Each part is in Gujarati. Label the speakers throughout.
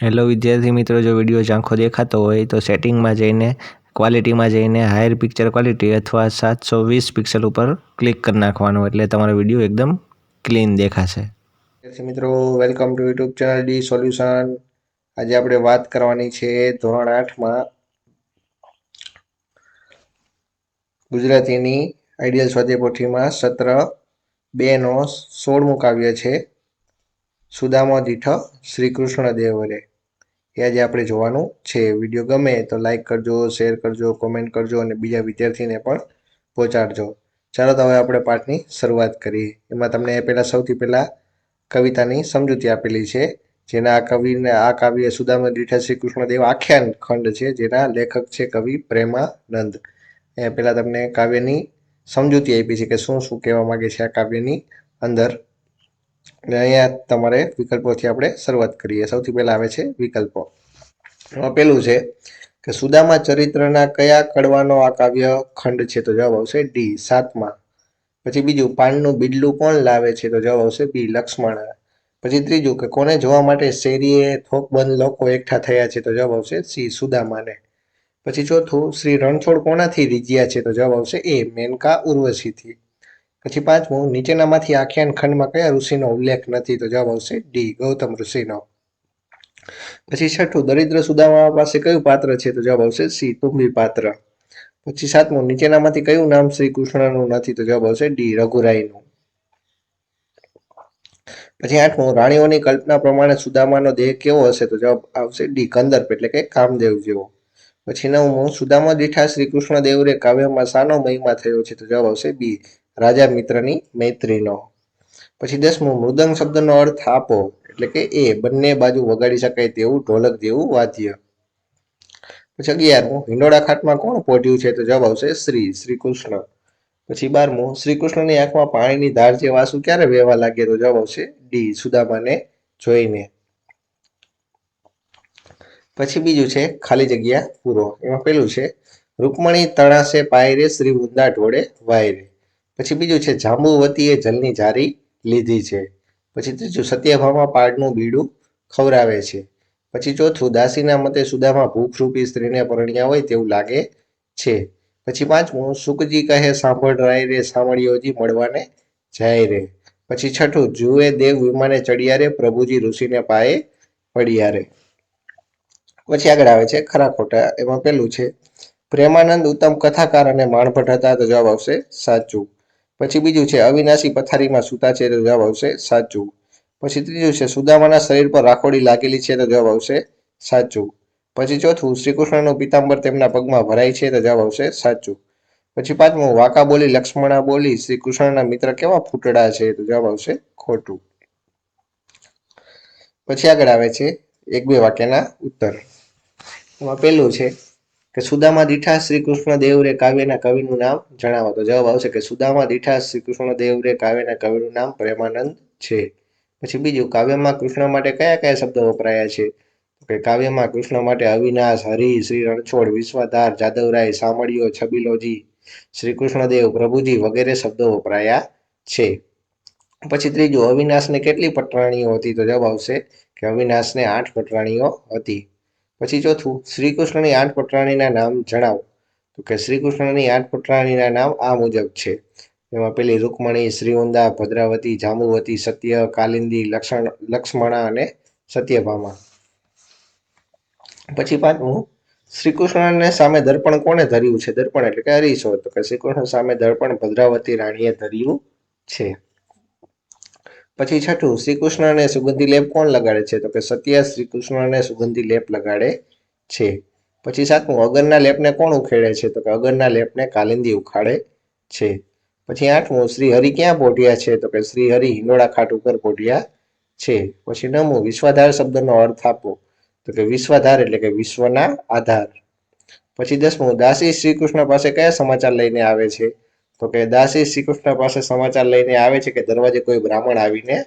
Speaker 1: હેલો વિદ્યાર્થી મિત્રો, જો વીડિયો ઝાંખો દેખાતો હોય તો સેટિંગમાં જઈને ક્વોલિટીમાં જઈને હાયર પિક્ચર ક્વોલિટી અથવા સાતસો વીસ પિક્સલ ઉપર ક્લિક કરી નાખવાનું એટલે તમારો વીડિયો એકદમ ક્લીન દેખાશે.
Speaker 2: વિદ્યાર્થી મિત્રો welcome to YouTube channel D solution આજે આપણે વાત કરવાની છે ધોરણ આઠમાં ગુજરાતીની આઈડિયલ સ્વાધ્યાય સત્ર બેનો સોળમું કાવ્ય છે. સુદામો દીઠ શ્રી કૃષ્ણ દેવરે. એ આજે આપણે જોવાનું છે વીડિયો. ગમે તો લાઇક કરજો શેર કરજો કોમેન્ટ કરજો અને બીજા વિદ્યાર્થીને પણ પહોંચાડજો. ચાલો તો હવે આપણે પાઠની શરૂઆત કરીએ. એમાં તમને પહેલાં સૌથી પહેલાં કવિતાની સમજૂતી આપેલી છે. જેના આ કવિને, આ કાવ્ય સુદામા દીઠા શ્રી કૃષ્ણદેવ આખ્યાન ખંડ છે, જેના લેખક છે કવિ પ્રેમાનંદ. એ પહેલાં તમને કાવ્યની સમજૂતી આપી છે કે શું શું કહેવા માંગે છે આ કાવ્યની અંદર. અને અહીંયા તમારે વિકલ્પોથી આપણે શરૂઆત કરીએ. સૌથી પહેલા આવે છે વિકલ્પો. એમાં પહેલું છે કે સુદામા ચરિત્રના કયા કડવાનો આ કાવ્ય ખંડ છે તો જવાબ આવશે ડી સાતમા. પછી બીજું, પાનનું બિડલું કોણ લાવે છે તો જવાબ આવશે બી લક્ષ્મણ. પછી ત્રીજું કે કોને જોવા માટે શેરીએ થોકબંધ લોકો એકઠા થયા છે તો જવાબ આવશે સી સુદામાને. પછી ચોથું, શ્રી રણછોડ કોનાથી રીજ્યા છે તો જવાબ આવશે એ મેનકા ઉર્વશીથી. પછી પાંચમું, નીચેનામાંથી આખ્યાન ખંડમાં કયા ઋષિનો ઉલ્લેખ નથી? તો જવાબ આવશે ડી ગૌતમ ઋષિનો. પછી છઠ્ઠું, દરિદ્ર સુદામા પાસે કયું પાત્ર છે? તો જવાબ આવશે સી તુંબી પાત્ર. પછી સાતમું, નીચેનામાંથી કયું નામ શ્રી કૃષ્ણનું નથી? તો જવાબ આવશે ડી રઘુરાયનું. પછી આઠમું, રાણીઓની કલ્પના પ્રમાણે સુદામાનો દેહ કેવો હશે? તો જવાબ આવશે ડી કંદર્પ એટલે કે કામદેવ જેવો. પછી નવમું, સુદામા દીઠા શ્રી કૃષ્ણ દેવરે કાવ્યમાં સાનો મહિમા થયો છે? તો જવાબ આવશે બી રાજા મિત્રની મૈત્રીનો. પછી દસમું, મૃદંગ શબ્દનો અર્થ આપો, એટલે કે એ, બંને બાજુ વગાડી શકાય તેવું ઢોલક જેવું વાદ્ય. પછી અગિયારમું, હિંડોળા ખાટમાં કોણ પોઢ્યું છે? તો જવાબ આવશે શ્રી શ્રી કૃષ્ણ. પછી બારમું, શ્રી કૃષ્ણની આંખમાં પાણીની ધાર જે વાસુ ક્યારે વહેવા લાગે? તો જવાબ આવશે ડી, સુદામાને જોઈને. પછી બીજું છે, ખાલી જગ્યા પૂરો. એમાં પેલું છે, રૂકમણી તણાશે પાયરે શ્રી વૃંદા ઢોળે વાયરે. પછી બીજું છે, જાંબુવતીએ જલની જારી લીધી છે. પછી ત્રીજું, સત્યભામા પાડનું બીડું ખવરાવે છે. પછી ચોથું, દાસીના મતે સુદામા ભૂખરૂપી સ્ત્રીને પરણ્યા હોય તેવું લાગે છે. પછી પાંચમું, સુખજી કહે, સાંભળ રાય રે સાંભળ્યોજી મળવાને જાય રે. પછી છઠ્ઠું, જુએ દેવ વિમાને ચડિયા રે, પ્રભુજી ઋષિને પાયે પડ્યા રે. પછી આગળ આવે છે, ખરા ખોટા, એમાં પેલું છે, પ્રેમાનંદ ઉત્તમ કથાકાર અને માણભટ્ટ હતા, તો જવાબ આવશે સાચું. પછી બીજું છે, અવિનાશી પથારીમાં સૂતા છે તો જવાબ આવશે, સાચું. પછી ત્રીજું છે, સુદામાના શરીર પર રાખોડી લાગેલી છે તો જવાબ આવશે, સાચું. પછી ચોથું, શ્રીકૃષ્ણનું પિતાંબર તેમના પગમાં ભરાય છે તો જવાબ આવશે, સાચું. પછી પાંચમું, વાકા બોલી, લક્ષ્મણા બોલી શ્રી કૃષ્ણના મિત્ર કેવા ફૂટડા છે તો જવાબ આવશે, ખોટું. પછી આગળ આવે છે, એક બે વાક્યના ઉત્તર. એમાં પહેલું છે કે સુદામા દીઠા શ્રી કૃષ્ણ દેવરે કાવ્યના કવિનું નામ જણાવો. તો જવાબ આવશે કે સુદામા દીઠા શ્રી કૃષ્ણ દેવરે કાવ્યના કવિનું નામ પ્રેમાનંદ છે. પછી બીજું, કાવ્યમાં કૃષ્ણ માટે કયા કયા શબ્દો વપરાયા છે? કે કાવ્યમાં કૃષ્ણ માટે અવિનાશ, હરિ, શ્રી રણછોડ, વિશ્વધાર, જાદવરાય સામળિયો છબીલોજી, શ્રી કૃષ્ણદેવ, પ્રભુજી વગેરે શબ્દો વપરાયા છે. પછી ત્રીજું, અવિનાશને કેટલી પટરાણીઓ હતી? તો જવાબ આવશે કે અવિનાશને આઠ પટરાણીઓ હતી. પછી ચોથું શ્રી કૃષ્ણની આઠ પટરાણીના નામ જણાવો. તો કે શ્રી કૃષ્ણની આઠ પટરાણીના નામ આ મુજબ છે. એમાં પેલી રૂકમણી શ્રીવંદા ભદ્રાવતી, જાંબુવતી, સત્ય, કાલિંદી, લક્ષણ, લક્ષ્મણા અને સત્યભામા. પછી પાંચમું શ્રી કૃષ્ણને સામે દર્પણ કોણે ધર્યું છે? દર્પણ એટલે કે અરીસો તો કે શ્રી કૃષ્ણ સામે દર્પણ ભદ્રાવતી રાણીએ ધર્યું છે. પછી છઠ્ઠું શ્રી કૃષ્ણને સુગંધી લેપ કોણ લગાડે છે? તો કે સત્ય શ્રી કૃષ્ણને સુગંધી લેપ લગાડે છે. પછી સાતમું, અગરના લેપને કોણ ઉખેડે છે? તો કે અગરના લેપને કાલિંદી ઉખાડે છે. પછી આઠમું શ્રી હરિ ક્યાં પોઢ્યા છે? તો કે શ્રી હરિ હિંડોળા ખાટ ઉપર પોઢ્યા છે. પછી નવમું, વિશ્વાધાર શબ્દનો અર્થ આપો. તો કે વિશ્વાધાર એટલે કે વિશ્વના આધાર. પછી દસમું, દાસી શ્રી કૃષ્ણ પાસે કયા સમાચાર લઈને આવે છે? તો કે દાસી શ્રી કૃષ્ણ પાસે સમાચાર લઈને આવે છે કે દરવાજે કોઈ બ્રાહ્મણ આવીને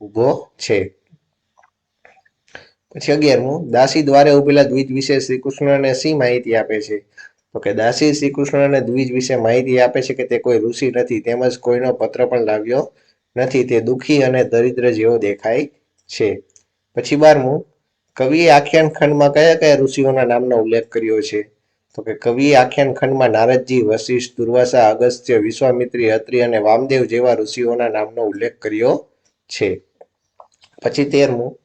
Speaker 2: ઊભો છે. પછી અગિયારમું, દાસી દ્વારે ઉભેલા દ્વિજ વિશે શ્રી કૃષ્ણને શી માહિતી આપે છે? તો કે દાસી શ્રી કૃષ્ણને દ્વિજ વિશે માહિતી આપે છે કે તે કોઈ ઋષિ નથી, તેમજ કોઈનો પત્ર પણ લાવ્યો નથી, તે દુઃખી અને દરિદ્ર જેવો દેખાય છે. પછી બારમું, કવિએ આખ્યાન ખંડમાં કયા કયા ઋષિઓના નામનો ઉલ્લેખ કર્યો છે? તો કે કવિ આખ્યાન ખંડમાં નારદજી, વશિષ્ઠ, દુર્વાસા, અગસ્ત્ય, વિશ્વામિત્રી અત્રી અને વામદેવ જેવા ઋષિઓના નામનો ઉલ્લેખ કર્યો છે. પછી તેરમું,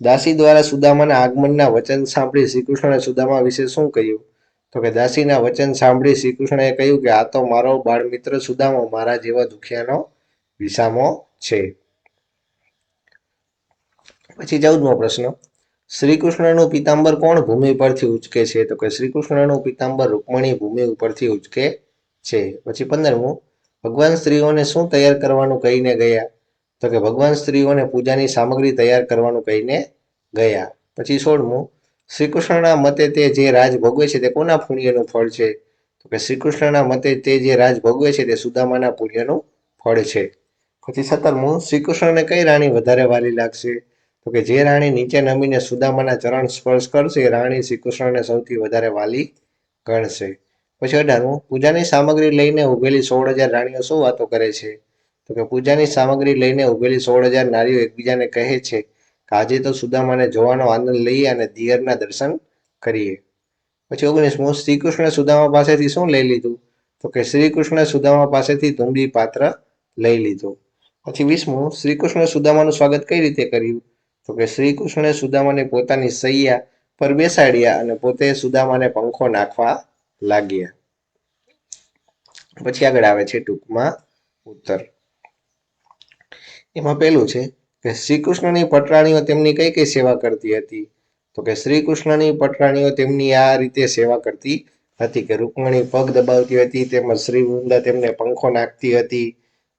Speaker 2: દાસી દ્વારા સુદામાના આગમનના વચન સાંભળી શ્રીકૃષ્ણએ સુદામા વિશે શું કહ્યું? તો કે દાસીના વચન સાંભળી શ્રીકૃષ્ણએ કહ્યું કે આ તો મારો બાળમિત્ર સુદામો મારા જેવા દુખિયાનો વિસામો છે. પછી ચૌદમો પ્રશ્ન શ્રીકૃષ્ણનું પિતાંબર કોણ ભૂમિ પરથી ઉચકે છે? તો કે શ્રીકૃષ્ણનું પિતાંબર રૂકમણી ભૂમિ ઉપરથી ઉચકે છે. પછી પંદરમું, ભગવાન સ્ત્રીઓને શું તૈયાર કરવાનું કહીને ગયા? તો કે ભગવાન સ્ત્રીઓને પૂજાની સામગ્રી તૈયાર કરવાનું કહીને ગયા. પછી સોળમું, શ્રીકૃષ્ણના મતે તે જે રાજ ભોગવે છે તે કોના પુણ્યનું ફળ છે? તો કે શ્રીકૃષ્ણના મતે તે જે રાજ ભોગવે છે તે સુદામાના પુણ્યનું ફળ છે. પછી સત્તરમું, શ્રીકૃષ્ણને કઈ રાણી વધારે વાલી લાગશે? તો કે જે રાણી નીચે નમીને સુદામાના ચરણ સ્પર્શ કરશે, એ રાણી શ્રીકૃષ્ણને સૌથી વધારે વાલી ગણશે. પછી અઢારમું પૂજાની સામગ્રી લઈને ઉભેલી સોળ હજાર રાણીઓ શું વાતો કરે છે? તો કે પૂજાની સામગ્રી લઈને ઉભેલી સોળ હજાર નારીઓ એકબીજાને કહે છે કે આજે તો સુદામાને જોવાનો આનંદ લઈએ અને દિયરના દર્શન કરીએ. પછી ઓગણીસમું શ્રીકૃષ્ણ સુદામા પાસેથી શું લઈ લીધું? તો કે શ્રીકૃષ્ણ સુદામા પાસેથી તુંબી પાત્ર લઈ લીધું. પછી વીસમું શ્રીકૃષ્ણ સુદામાનું સ્વાગત કઈ રીતે કર્યું? તો કે શ્રીકૃષ્ણે સુદામાને પોતાની સૈયા પર બેસાડ્યા અને પોતે સુદામાને પંખો નાખવા લાગ્યા. પછી આગળ આવે છે ટૂંકમાં ઉત્તર. એમાં પહેલું છે કે શ્રી કૃષ્ણની પટરાણીઓ તેમની કઈ કઈ સેવા કરતી હતી? તો કે શ્રી કૃષ્ણની પટરાણીઓ તેમની આ રીતે સેવા કરતી હતી કે રૂકમણી પગ દબાવતી હતી, તેમજ શ્રી વૃંદા તેમને પંખો નાખતી હતી.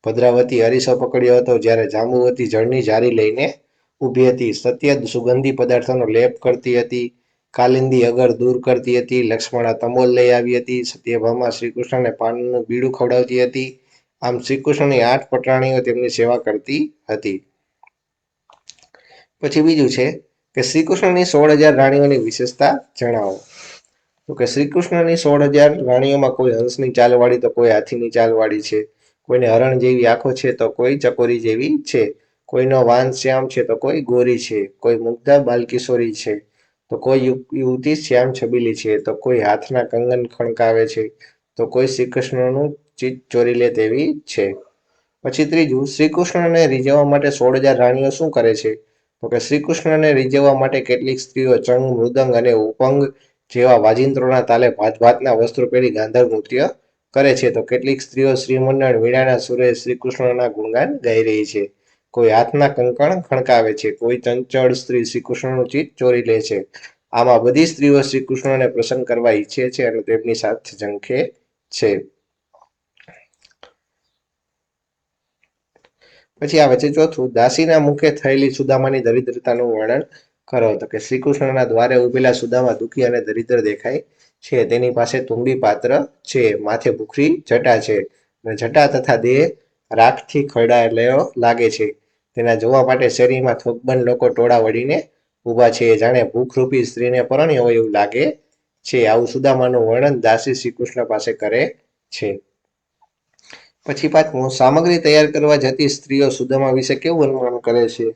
Speaker 2: ભદ્રાવતી હરીસો પકડ્યો હતો, જ્યારે જાંબુવતી જળની જારી લઈને ઊભી હતી. સત્યદ સુગંધી પદાર્થોનો લેપ કરતી હતી. કાલિંદી અગર દૂર કરતી હતી. લક્ષ્મણા તમોલ લઈ આવી હતી. સત્યભામા શ્રીકૃષ્ણને પાનનું બીડું ખવડાવતી હતી. આમ શ્રીકૃષ્ણની આઠ પટરાણીઓ તેમની સેવા કરતી હતી. પછી બીજું છે કે શ્રીકૃષ્ણની સોળ હજાર રાણીઓની વિશેષતા જણાવો. તો કે શ્રીકૃષ્ણની સોળ હજાર રાણીઓમાં કોઈ હંસની ચાલવાળી તો કોઈ હાથીની ચાલવાળી છે. કોઈને હરણ જેવી આંખો છે તો કોઈ ચકોરી જેવી છે. કોઈનો વાન શ્યામ છે તો કોઈ ગોરી છે, કોઈ મુગ્ધા બાલકિશોરી છે, તો કોઈ યુવતી શ્યામ છબીલી છે, તો કોઈ હાથના કંગન ખણકાવે છે, તો કોઈ શ્રીકૃષ્ણનું ચીજ ચોરી લે તેવી છે. પછી ત્રીજું, શ્રીકૃષ્ણને રીઝવવા માટે સોળ હજાર રાણીઓ શું કરે છે? તો કે શ્રીકૃષ્ણને રીઝવવા માટે કેટલીક સ્ત્રીઓ ચંગ, મૃદંગ અને ઉપંગ જેવા વાજિંત્રોના તાલે ભાત, ભાતના વસ્ત્રો પહેરી ગાંધર્વ નૃત્ય કરે છે. તો કેટલીક સ્ત્રીઓ શ્રીમંડળ વીણાના સુરે શ્રીકૃષ્ણના ગુણગાન ગાઈ રહી છે. કોઈ હાથના કંકણ ખણકાવે છે, કોઈ ચંચળ સ્ત્રી શ્રીકૃષ્ણનું ચિત ચોરી લે છે. આમાં બધી સ્ત્રીઓ શ્રીકૃષ્ણને પ્રસન્ન કરવા ઈચ્છે છે અને તેમની સાથે ઝંખે છે. પછી આવે છે ચોથું, દાસીના મુખે થયેલી સુદામાની દરિદ્રતાનું વર્ણન કરો. તો કે શ્રીકૃષ્ણના દ્વારે ઉભેલા સુદામા દુઃખી અને દરિદ્ર દેખાય છે. તેની પાસે તુંબી પાત્ર છે, માથે ભૂખરી જટા છે અને જટા તથા દેહ રાખથી ખરડાયેલો લાગે છે. તેના જોવા માટે શેરીમાં થોકબંધ લોકો ટોળા વળીને ઊભા છે. જાણે ભૂખરૂપી સ્ત્રીને પરણ્યો હોય એવું લાગે છે. આવું સુદામાનું વર્ણન દાસી શ્રીકૃષ્ણ પાસે કરે છે. પછી પાંચમું સામગ્રી તૈયાર કરવા જતી સ્ત્રીઓ સુદામા વિશે કેવું અનુમાન કરે છે?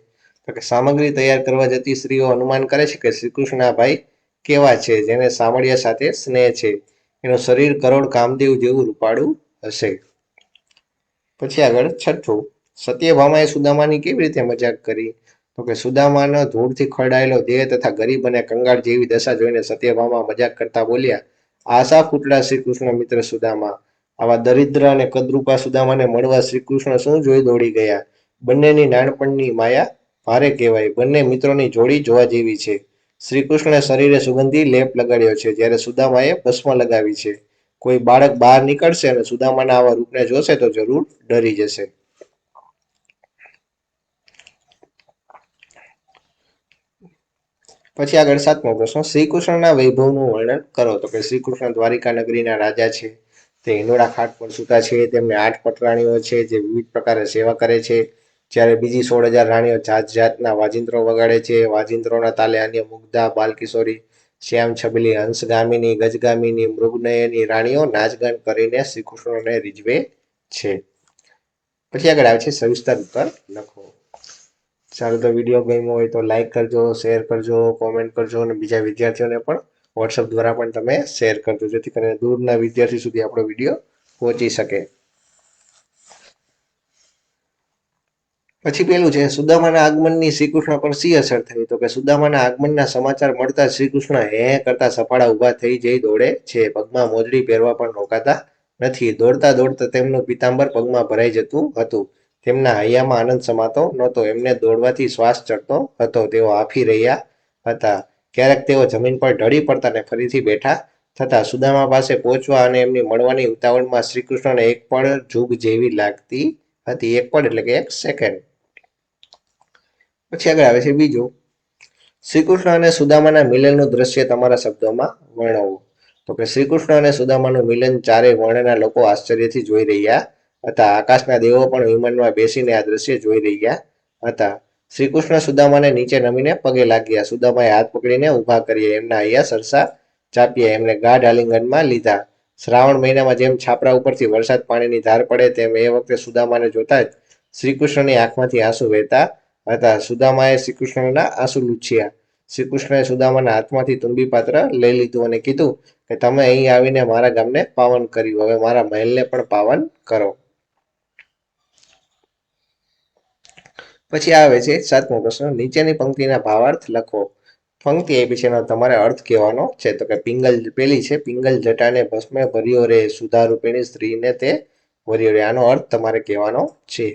Speaker 2: તો કે સામગ્રી તૈયાર કરવા જતી સ્ત્રીઓ અનુમાન કરે છે કે શ્રીકૃષ્ણના ભાઈ કેવા છે, જેને સામળિયા સાથે સ્નેહ છે. એનું શરીર કરોડ કામદેવ જેવું રૂપાળું હશે. પછી આગળ છઠ્ઠું. સત્યભામાએ સુદામાની કેવી રીતે મજાક કરી? તો કે સુદામાનો ધૂળથી ખરડાયેલો દેહ તથા ગરીબ અને કંગાળ જેવી દશા જોઈને સત્યભામા મજાક કરતા બોલ્યા, આશા ફૂટલા શ્રીકૃષ્ણ મિત્ર સુદામા. આવા દરિદ્ર અને કદરૂપા સુદામાને મળવા શ્રીકૃષ્ણ શું જોઈ દોડી ગયા? બંનેની નાનપણની માયા ભારે કહેવાય. બંને મિત્રોની જોડી જોવા જેવી છે. શ્રીકૃષ્ણે શરીરે સુગંધી લેપ લગાડ્યો છે, જ્યારે સુદામાએ ભસ્મ લગાવી છે. કોઈ બાળક બહાર નીકળશે અને સુદામાના આવા રૂપને જોશે તો જરૂર ડરી જશે. પછી આગળ સાતમો પ્રશ્ન, શ્રીકૃષ્ણના વૈભવનું વર્ણન કરો. તો કે શ્રીકૃષ્ણ દ્વારિકા નગરીના રાજા છે, તે હિંડોળા ખાટ પર સૂતા છે, તેમને આઠ પટરાણીઓ છે જે વિવિધ પ્રકારે સેવા કરે છે. જ્યારે બીજી સોળ હજાર રાણીઓ જાત જાતના વાજિંત્રો વગાડે છે. વાજિંત્રોના તાલે અન્ય મુગ્ધા, બાલકિશોરી, શ્યામ છબીલી, હંસગામીની, ગજગામીની, મૃગનયની રાણીઓ નાચગાન કરીને શ્રીકૃષ્ણને રીઝવે છે. પછી આગળ આવે છે સવિસ્તર ઉત્તર લખો. સારું તો વીડિયો ગમ્યો હોય તો લાઈક કરજો શેર કરજો કોમેન્ટ કરજો અને બીજા વિદ્યાર્થીઓને પણ વોટ્સઅપ દ્વારા પણ તમે શેર કરજો, જેથી કરીને દૂરના વિદ્યાર્થી સુધી આપણો વીડિયો પહોંચી શકે. પછી પેલું છે, સુદામાના આગમનની શ્રીકૃષ્ણ પર સી અસર થઈ? તો કે સુદામાના આગમનના સમાચાર મળતા શ્રીકૃષ્ણ હે કરતા સફાળા ઊભા થઈ જઈ દોડે છે. પગમાં મોજડી પહેરવા પણ રોકાતા નથી. દોડતા દોડતા તેમનું પિતાંબર પગમાં ભરાઈ જતું હતું. તેમના હૈયામાં આનંદ સમાતો નહોતો. એમને દોડવાથી શ્વાસ ચડતો હતો. તેઓ આફી રહ્યા હતા. ક્યારેક તેઓ જમીન પર ઢળી પડતા ને ફરીથી બેઠા થતા સુદામા પાસે પહોંચવા અને એમની મળવાની ઉતાવળમાં શ્રી કૃષ્ણને એક પળ જુગ જેવી લાગતી હતી. એક પળ એટલે કે એક સેકન્ડ પછી આગળ આવે છે બીજું. શ્રી કૃષ્ણ અને સુદામાના મિલનનું દ્રશ્ય તમારા શબ્દોમાં વર્ણવો. તો કે શ્રી કૃષ્ણ અને સુદામાનું મિલન ચારેય વર્ણના લોકો આશ્ચર્યથી જોઈ રહ્યા હતા. આકાશના દેવો પણ વિમાનમાં બેસીને આ દ્રશ્ય જોઈ રહ્યા હતા. શ્રી કૃષ્ણ સુદામાને નીચે નમીને પગે લાગ્યા. સુદામાએ હાથ પકડીને ઊભા કર્યા એમના અહીંયા સરસા ચાપ્યા. એમને ગાઢ આલિંગનમાં લીધા. શ્રાવણ મહિનામાં જેમ છાપરા ઉપરથી વરસાદ પાણીની ધાર પડે તેમ એ વખતે સુદામાને જોતા જ શ્રી કૃષ્ણની આંખમાંથી આંસુ વહેતા હતા. સુદામાએ શ્રી કૃષ્ણના આંસુ લૂછ્યા. શ્રી કૃષ્ણએ સુદામાના હાથમાંથી તુંબી પાત્ર લઈ લીધું અને કીધું કે, તમે અહીં આવીને મારા ગામને પાવન કર્યું. હવે મારા મહેલને પણ પાવન કરો. પછી આવે છે સાતમો પ્રશ્ન, નીચેની પંક્તિના ભાવાર્થ લખો. પંક્તિ આપી છે, એનો તમારે અર્થ કહેવાનો છે. તો કે પિંગલ પેલી છે, પિંગલ જટાને ભસ્મે ભર્યો રે સુધારૂપેણી સ્ત્રીને તે ભર્યો રે. આનો અર્થ તમારે કહેવાનો છે.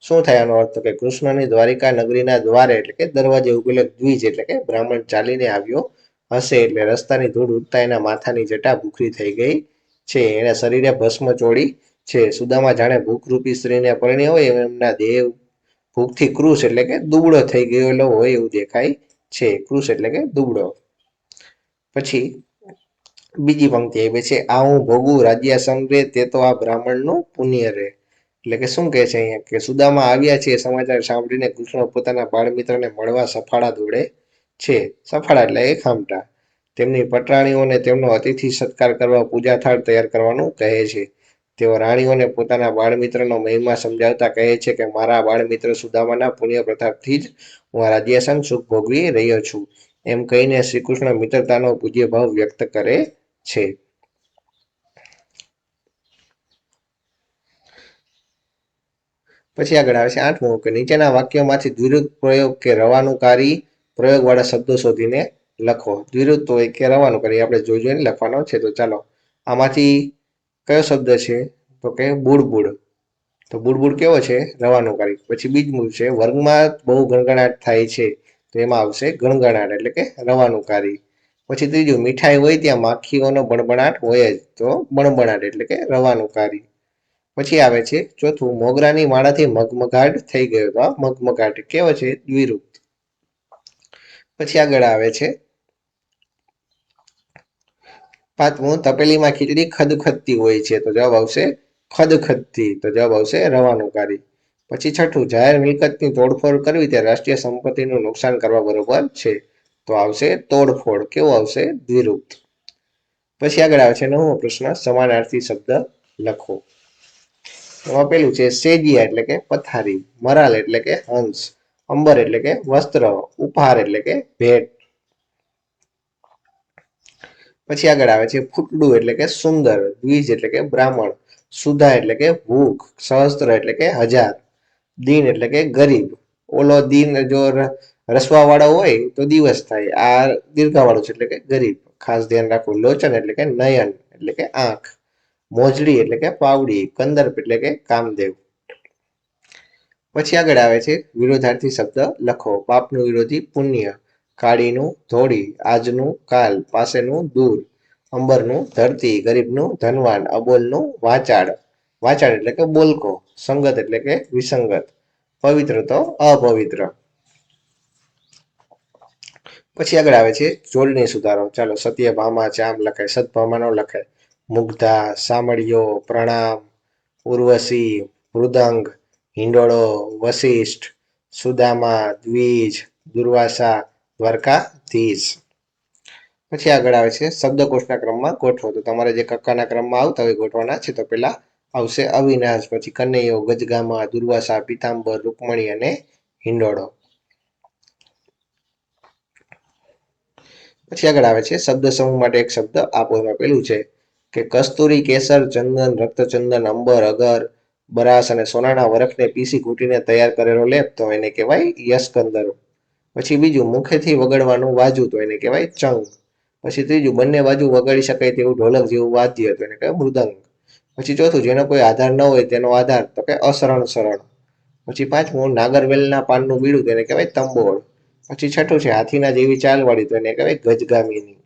Speaker 2: શું થાય આનો અર્થ? કે કૃષ્ણની દ્વારિકા નગરીના દ્વારે, એટલે કે દરવાજે ઉભેલો દ્વિજ એટલે કે બ્રાહ્મણ ચાલીને આવ્યો હશે, એટલે રસ્તાની ધૂળ ઉડતા એના માથાની જટા ભૂખરી થઈ ગઈ છે. એના શરીરે ભસ્મ ચોડી છે. સુદામા જાણે ભૂખરૂપી સ્ત્રીને પરણ્યો હોય, એમના દેહ ભૂખથી ક્રુશ એટલે કે દુબળો થઈ ગયેલો હોય એવું દેખાય છે. ક્રુશ એટલે કે દુબળો. પછી બીજી પંક્તિ આવી છે, આ હું ભોગું રાજ્ય સંગે તે તો આ બ્રાહ્મણનું પુણ્ય રે. એટલે કે શું કહે છે અહીંયા? કે સુદામા આવ્યા છે, સમાચાર સાંભળીને કૃષ્ણ પોતાના બાળ મિત્રને મળવા સફાળા દોડે છે. સફાળા એટલે એ ખામટા. તેમની પટરાણીઓને તેમનો અતિથિ સત્કાર કરવા પૂજા થાળ તૈયાર કરવાનું કહે છે. તેઓ રાણીઓને પોતાના બાળમિત્રનો મહિમા સમજાવતા કહે છે કે મારા બાળમિત્ર સુદામાના પુણ્ય પ્રતાપથી જ હું રાજ્યાસન સુખ ભોગવી રહ્યો છું. એમ કહીને શ્રી કૃષ્ણ મિત્રતાનો પૂજ્ય ભાવ વ્યક્ત કરે છે. પછી આગળ આવે છે આઠમું કે નીચેના વાક્યોમાંથી દ્વિરુદ્ધ પ્રયોગ કે રવાનુકારી પ્રયોગવાળા શબ્દો શોધીને લખો. દ્વિરુદ્ધ હોય કે રવાનુકારી, આપણે જોઈ જોઈને લખવાનો છે. તો ચાલો, આમાંથી કયો શબ્દ છે? તો કે બુડબુડ. તો બુડબુડ કેવો છે? રવાનુકારી પછી બીજું છે, વર્ગમાં બહુ ગણગણાટ થાય છે, તો એમાં આવશે ગણગણાટ, એટલે કે રવાનું કારી પછી ત્રીજું, મીઠાઈ હોય ત્યાં માખીઓનો બણબણાટ હોય જ, તો બણબણાટ, એટલે કે રવાનું કારી પછી આવે છે, ચોથું, મોગરાની માળાથી મગમગાટ થઈ ગયો તો મગમગાટ કેવો છે? દ્વિરૂપ. પછી આગળ આવે છે પાંચમું તપેલીમાં ખીચડી ખદખદતી હોય છે. તો જવાબ આવશે ખદખદતી. તો જવાબ આવશે રવાનુકારી પછી છઠ્ઠું, જાહેર મિલકતની તોડફોડ કરવી તે રાષ્ટ્રીય સંપત્તિનું નુકસાન કરવા બરોબર છે. તો આવશે તોડફોડ. કેવો આવશે? દ્વિરૂપ. પછી આગળ આવે છે નવમો પ્રશ્ન, સમાનાર્થી શબ્દ લખો. એમાં પેલું છે સેજિયા એટલે કે પથારી, મરાલ એટલે કે હંસ, અંબર એટલે કે વસ્ત્ર, ઉપહાર એટલે કે ભેટ. પછી આગળ આવે છે ફૂટડું એટલે કે સુંદર દ્વિજ એટલે કે બ્રાહ્મણ સુધા એટલે કે ભૂખ સહસ્ત્ર એટલે કે હજાર દિન એટલે કે ગરીબ ઓલો દિન જો રસવા વાળો હોય તો દિવસ થાય આ દીર્ઘા વાળો છે એટલે કે ગરીબ ખાસ ધ્યાન રાખવું લોચન એટલે કે નયન એટલે કે આંખ મોજડી એટલે કે પાવડી કંદર્પ એટલે કે કામદેવ પછી આગળ આવે છે વિરોધાર્થી શબ્દ લખો પાપનું વિરોધી પુણ્ય કાળીનું ધોળી, આજનું કાલ, પાસેનું દૂર, અંબરનું ધરતી, ગરીબનું ધનવાન, અબોલનું વાચાળ. વાચાળ એટલે કે બોલકો, સંગત એટલે કે વિસંગત. પવિત્ર તો અપવિત્ર. પછી આગળ આવે છે જોડણી સુધારો. ચાલો, સત્યભામા ચામ લખાય, સદભામાનો લખાય. મુગ્ધા સામળિયો પ્રણામ, ઉર્વશી, મૃદંગ, હિંડોળો વશિષ્ઠ સુદામા, દ્વિજ, દુર્વાસા દ્વારકાધીશ પછી આગળ આવે છે શબ્દકોશના ક્રમમાં ગોઠવો. તો તમારે જે કક્કાના ક્રમમાં આવતા હોય ગોઠવાના છે, તો પેલા આવશે અવિનાશ, પછી કનૈયો, ગજગામા, દુર્વાસા, પીતાંબર, રૂકમણી અને હિંડોળો. પછી આગળ આવે છે શબ્દ સમૂહ માટે એક શબ્દ આપો. એમાં પેલું છે કે કસ્તુરી, કેસર, ચંદન, રક્તચંદન, અંબર, અગર, બરાસ અને સોનાના વરખને પીસી ઘૂંટીને તૈયાર કરેલો લેપ તો એને કહેવાય યશકંદરો. પછી બીજું મુખેથી વગાડવાનું વાજુ તો એને કહેવાય ચંગ. પછી ત્રીજું બંને બાજુ વગાડી શકાય તેવું ઢોલક જેવું વાદ્ય તો એને કહેવાય મૃદંગ. પછી ચોથું, જેનો કોઈ આધાર ન હોય તેનો આધાર તો કે અસરણ સરળ. પછી પાંચમું, નાગરવેલના પાનનું બીડું તેને કહેવાય તંબોળ. પછી છઠ્ઠું છે, હાથીના જેવી ચાલવાળી તો એને કહેવાય ગજગામીની.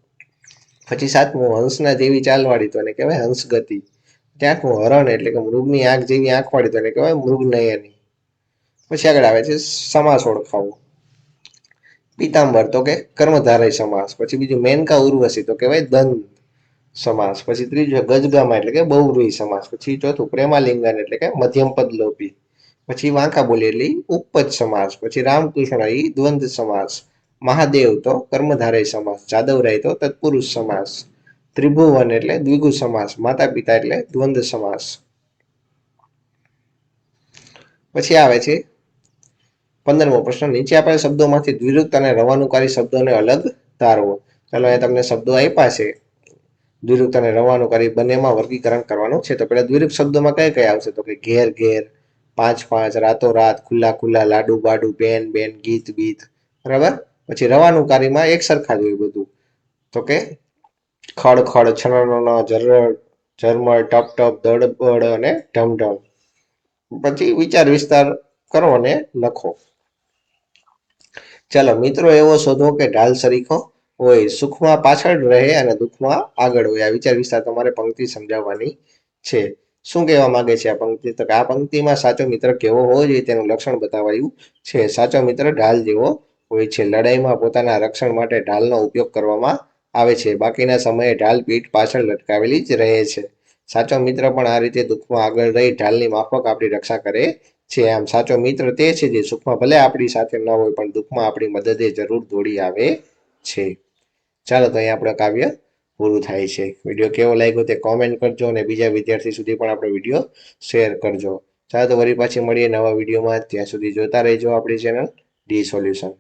Speaker 2: પછી સાતમું, હંસના જેવી ચાલવાળી તો એને કહેવાય હંસગતિ. ત્યાંકું હરણ એટલે કે મૃગની આંખ જેવી આંખવાળી તો એને કહેવાય મૃગનયની. પછી આગળ આવે છે સમાસ ઓળખાવો પીતાંબર, તો કે કર્મધારય સમાસ, પછી બીજું મેનકા ઉર્વશી, તો કહેવાય દ્વંદ સમાસ, પછી ત્રીજું ગજગામા, એટલે કે બહુરૂહી સમાસ, પછી ચોથું પ્રેમાલિંગન એટલે કે મધ્યમ પદ લોપી પછી વાંકા બોલી એટલે ઉપજ સમાસ, પછી રામકૃષ્ણ એ દ્વંદ સમાસ, મહાદેવ તો કર્મધારય સમાસ, જાદવરાય તો તત્પુરુષ સમાસ, ત્રિભુવન એટલે દ્વિગુ સમાસ માતા પિતા એટલે દ્વંદ સમાસ. પછી આવે છે પંદરમો પ્રશ્ન, નીચે આપેલા શબ્દોમાંથી દ્વિરુક્ત અને રવાનુકારી શબ્દોને અલગ તારવો. ચાલો અહીંયા તમને શબ્દો આપ્યા છે. દ્વિરુક્ત અને રવાનુકારી બંનેમાં વર્ગીકરણ કરવાનું છે. તો પેલા દ્વિરુક્ત શબ્દોમાં કયા કયા આવશે? તો કે ઘેર ઘેર, પાંચ પાંચ, રાતો, રાત, ખુલ્લા ખુલ્લા, લાડુ, બાડુ, બેન બેન, ગીત, બીત. બરાબર? પછી રવાનુકારીમાં એક સરખા જ હોય બધું. તો કે ખડ ખડ છણનો ઝરર ઝરમળ ટપ ટપ દડબડ અને ઢમઢમ પછી વિચાર વિસ્તાર કરો અને લખો. ચાલો મિત્રો એવો શોધો કે ઢાલ સરીખો હોય, સુખમાં પાછળ રહે અને દુઃખમાં આગળ હોય. આ વિચાર વિસ્તાર તમારે પંક્તિ સમજાવવાની છે. શું કહેવા માંગે છે આ પંક્તિ? તો કે આ પંક્તિમાં સાચો મિત્ર કેવો હોવો જોઈએ તેનું લક્ષણ બતાવાયું છે. સાચો મિત્ર ઢાલ જેવો હોય છે. લડાઈમાં પોતાના રક્ષણ માટે ઢાલનો ઉપયોગ કરવામાં આવે છે. બાકીના સમયે ઢાલ પીઠ પાછળ લટકાવેલી જ રહે છે. સાચો મિત્ર પણ આ રીતે દુઃખમાં આગળ રહી ઢાલની માફક આપણી રક્ષા કરે છે, આમ સાચો મિત્ર તે છે જે સુખમાં ભલે આપણી સાથે ન હોય, પણ દુઃખમાં આપણી મદદે જરૂર દોડી આવે છે. ચાલો તો અહીંયા આપણે કાવ્ય પૂરું થાય છે. વીડિયો કેવો લાગ્યો તે કોમેન્ટ કરજો અને બીજા વિદ્યાર્થી સુધી પણ આપણો વીડિયો શેર કરજો. ચાલો તો વળી પાછી મળીએ નવા વિડીયોમાં. ત્યાં સુધી જોતા રહેજો આપણી ચેનલ ડી સોલ્યુશન.